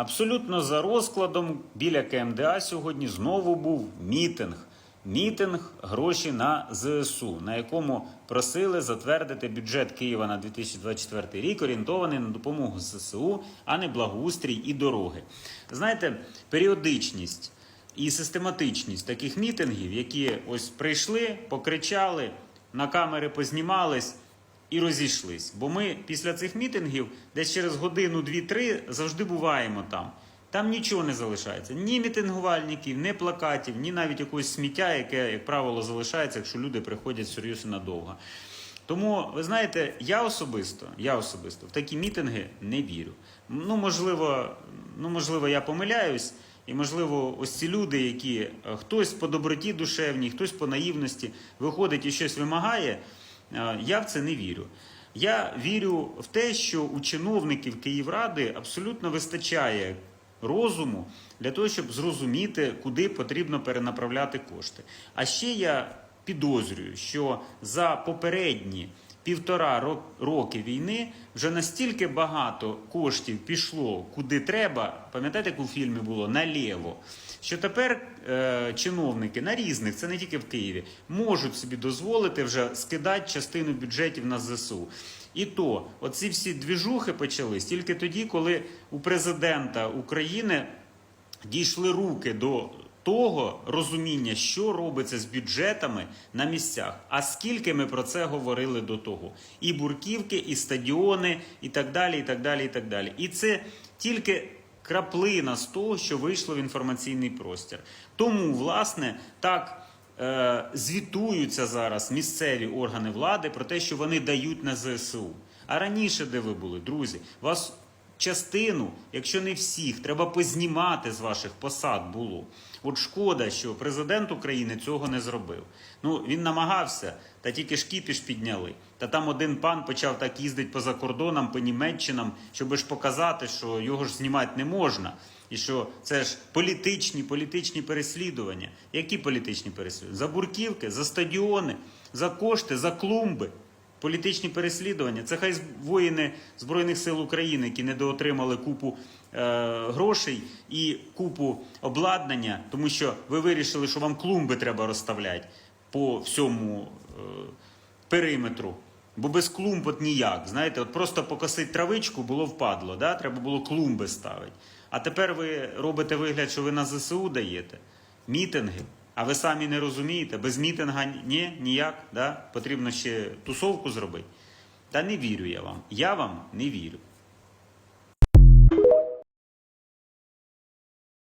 Абсолютно за розкладом біля КМДА сьогодні знову був мітинг. Мітинг гроші на ЗСУ, на якому просили затвердити бюджет Києва на 2024 рік, орієнтований на допомогу ЗСУ, а не благоустрій і дороги. Знаєте, періодичність і систематичність таких мітингів, які ось прийшли, покричали, на камери познімались і розійшлись. Бо ми після цих мітингів десь через годину, дві-три завжди буваємо там. Там нічого не залишається. Ні мітингувальників, ні плакатів, ні навіть якогось сміття, яке, як правило, залишається, якщо люди приходять серйозно надовго. Тому, ви знаєте, я особисто, я особисто в такі мітинги не вірю. Ну, можливо, ну, можливо, я помиляюсь, і можливо, ось ці люди, які е, хтось по доброті душевній, хтось по наївності виходить і щось вимагає. Е, Я в це не вірю. Я вірю в те, що у чиновників Київради абсолютно вистачає розуму для того, щоб зрозуміти, куди потрібно перенаправляти кошти. А ще я підозрюю, що за попередні півтора роки війни вже настільки багато коштів пішло куди треба. Пам'ятаєте, як у фільмі було наліво? Що тепер е, чиновники на різних, це не тільки в Києві, можуть собі дозволити вже скидати частину бюджетів на ЗСУ. І то, оці всі двіжухи почались тільки тоді, коли у президента України дійшли руки до того розуміння, що робиться з бюджетами на місцях. А скільки ми про це говорили до того? І бурківки, і стадіони, і так далі, і так далі, і так далі. І це тільки краплина з того, що вийшло в інформаційний простір. Тому, власне, так. е, Звітуються зараз місцеві органи влади про те, що вони дають на ЗСУ. А раніше, де ви були, друзі, вас частину, якщо не всіх, треба познімати з ваших посад було. От шкода, що президент України цього не зробив. Ну він намагався, та тільки ж кіпіш підняли. Та там один пан почав так їздити по закордонам, по Німеччинам, щоб ж показати, що його ж знімати не можна. І що це ж політичні, політичні переслідування. Які політичні переслідування? За бурківки, за стадіони, за кошти, за клумби. Політичні переслідування. Це хай воїни Збройних сил України, які недоотримали купу е, грошей і купу обладнання, тому що ви вирішили, що вам клумби треба розставляти по всьому е, периметру. Бо без клумб от ніяк. Знаєте, от просто покосити травичку було впадло, да? треба було клумби ставити. А тепер ви робите вигляд, що ви на ЗСУ даєте мітинги. А ви самі не розумієте, без мітинга ні, ніяк, да? потрібно ще тусовку зробити. Та не вірю я вам. Я вам не вірю.